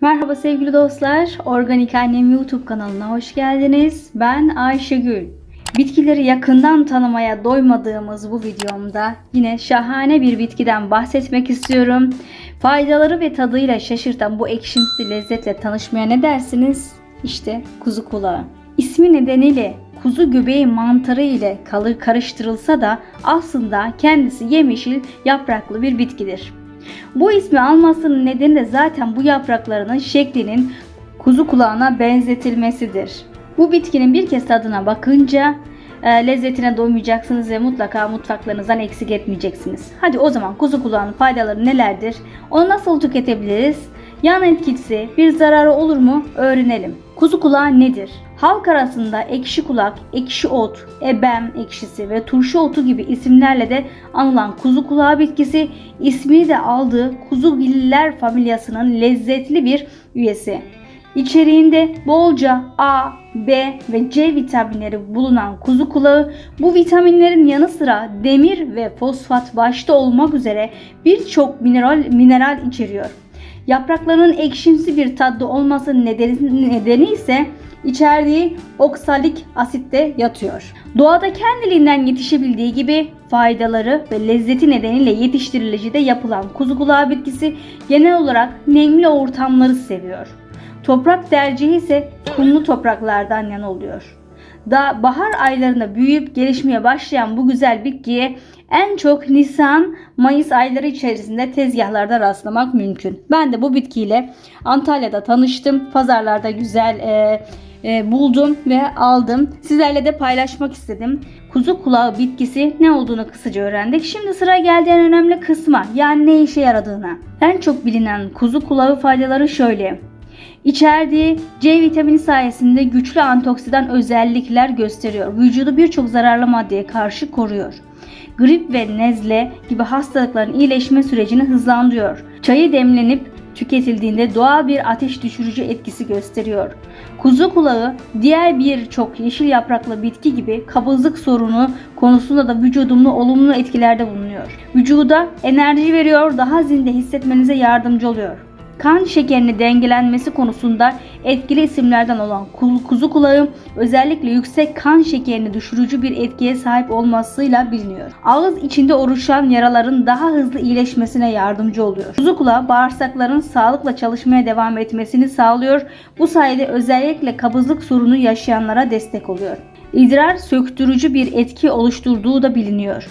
Merhaba sevgili dostlar. Organik Annem YouTube kanalına hoş geldiniz. Ben Ayşegül. Bitkileri yakından tanımaya doymadığımız bu videomda yine şahane bir bitkiden bahsetmek istiyorum. Faydaları ve tadıyla şaşırtan bu ekşimsi lezzetle tanışmaya ne dersiniz? İşte kuzu kulağı. İsmi nedeniyle kuzu göbeği mantarı ile kalır karıştırılsa da aslında kendisi yemyeşil yapraklı bir bitkidir. Bu ismi almasının nedeni de zaten bu yapraklarının şeklinin kuzu kulağına benzetilmesidir. Bu bitkinin bir kez tadına bakınca e, lezzetine doymayacaksınız ve mutlaka mutfaklarınızdan eksik etmeyeceksiniz. Hadi o zaman kuzu kulağının faydaları nelerdir? Onu nasıl tüketebiliriz? Yan etkisi, bir zararı olur mu? Öğrenelim. Kuzu kulağı nedir? Halk arasında ekşi kulak, ekşi ot, ebem ekşisi ve turşu otu gibi isimlerle de anılan kuzu kulağı bitkisi ismini de aldığı kuzugiller familyasının lezzetli bir üyesi. İçeriğinde bolca A, B ve C vitaminleri bulunan kuzu kulağı bu vitaminlerin yanı sıra demir ve fosfat başta olmak üzere birçok mineral mineral içeriyor. Yapraklarının ekşimsi bir tadı olması nedeni, nedeni ise içerdiği oksalik asitte yatıyor. Doğada kendiliğinden yetişebildiği gibi faydaları ve lezzeti nedeniyle yetiştirilicide yapılan kuzu kulağı bitkisi genel olarak nemli ortamları seviyor. Toprak tercihi ise kumlu topraklardan yana oluyor. Da bahar aylarında büyüyüp gelişmeye başlayan bu güzel bitkiye en çok Nisan, Mayıs ayları içerisinde tezgahlarda rastlamak mümkün. Ben de bu bitkiyle Antalya'da tanıştım. Pazarlarda güzel e, e, buldum ve aldım. Sizlerle de paylaşmak istedim. Kuzu kulağı bitkisi ne olduğunu kısaca öğrendik. Şimdi sıra geldi en önemli kısma yani ne işe yaradığına. En çok bilinen kuzu kulağı faydaları şöyle. İçerdiği C vitamini sayesinde güçlü antioksidan özellikler gösteriyor. Vücudu birçok zararlı maddeye karşı koruyor. Grip ve nezle gibi hastalıkların iyileşme sürecini hızlandırıyor. Çayı demlenip tüketildiğinde doğal bir ateş düşürücü etkisi gösteriyor. Kuzu kulağı diğer birçok yeşil yapraklı bitki gibi kabızlık sorunu konusunda da vücudumlu olumlu etkilerde bulunuyor. Vücuda enerji veriyor, daha zinde hissetmenize yardımcı oluyor kan şekerini dengelenmesi konusunda etkili isimlerden olan kuzu kulağı özellikle yüksek kan şekerini düşürücü bir etkiye sahip olmasıyla biliniyor. Ağız içinde oluşan yaraların daha hızlı iyileşmesine yardımcı oluyor. Kuzu kulağı bağırsakların sağlıkla çalışmaya devam etmesini sağlıyor. Bu sayede özellikle kabızlık sorunu yaşayanlara destek oluyor. İdrar söktürücü bir etki oluşturduğu da biliniyor.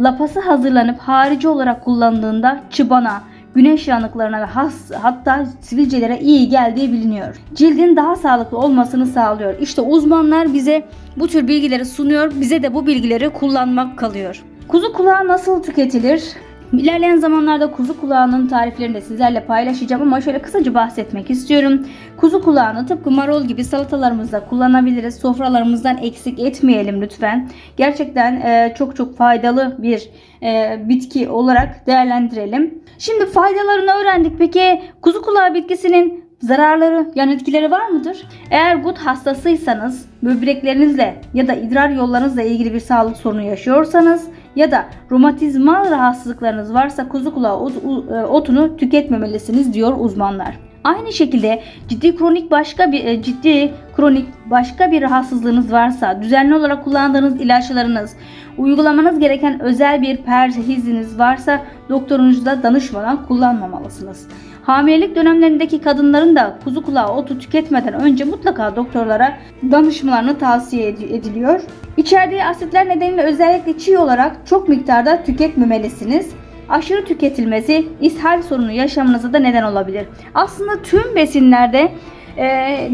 Lapası hazırlanıp harici olarak kullanıldığında çıbana, güneş yanıklarına ve has, hatta sivilcelere iyi geldiği biliniyor. Cildin daha sağlıklı olmasını sağlıyor. İşte uzmanlar bize bu tür bilgileri sunuyor. Bize de bu bilgileri kullanmak kalıyor. Kuzu kulağı nasıl tüketilir? İlerleyen zamanlarda kuzu kulağının tariflerini de sizlerle paylaşacağım ama şöyle kısaca bahsetmek istiyorum. Kuzu kulağını tıpkı marul gibi salatalarımızda kullanabiliriz. Sofralarımızdan eksik etmeyelim lütfen. Gerçekten e, çok çok faydalı bir e, bitki olarak değerlendirelim. Şimdi faydalarını öğrendik. Peki kuzu kulağı bitkisinin zararları, yan etkileri var mıdır? Eğer gut hastasıysanız, böbreklerinizle ya da idrar yollarınızla ilgili bir sağlık sorunu yaşıyorsanız ya da romatizmal rahatsızlıklarınız varsa kuzu kulağı e, otunu tüketmemelisiniz diyor uzmanlar. Aynı şekilde ciddi kronik başka bir e, ciddi kronik başka bir rahatsızlığınız varsa, düzenli olarak kullandığınız ilaçlarınız, uygulamanız gereken özel bir perhiziniz varsa doktorunuza danışmadan kullanmamalısınız. Hamilelik dönemlerindeki kadınların da kuzu kulağı otu tüketmeden önce mutlaka doktorlara danışmalarını tavsiye ediliyor. İçerdiği asitler nedeniyle özellikle çiğ olarak çok miktarda tüketmemelisiniz. Aşırı tüketilmesi ishal sorunu yaşamanıza da neden olabilir. Aslında tüm besinlerde e,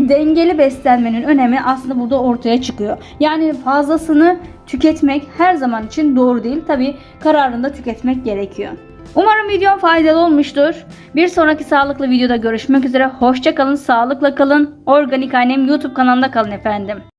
dengeli beslenmenin önemi aslında burada ortaya çıkıyor. Yani fazlasını tüketmek her zaman için doğru değil. Tabi kararında tüketmek gerekiyor. Umarım videom faydalı olmuştur. Bir sonraki sağlıklı videoda görüşmek üzere. Hoşçakalın, sağlıkla kalın. Organik Annem YouTube kanalında kalın efendim.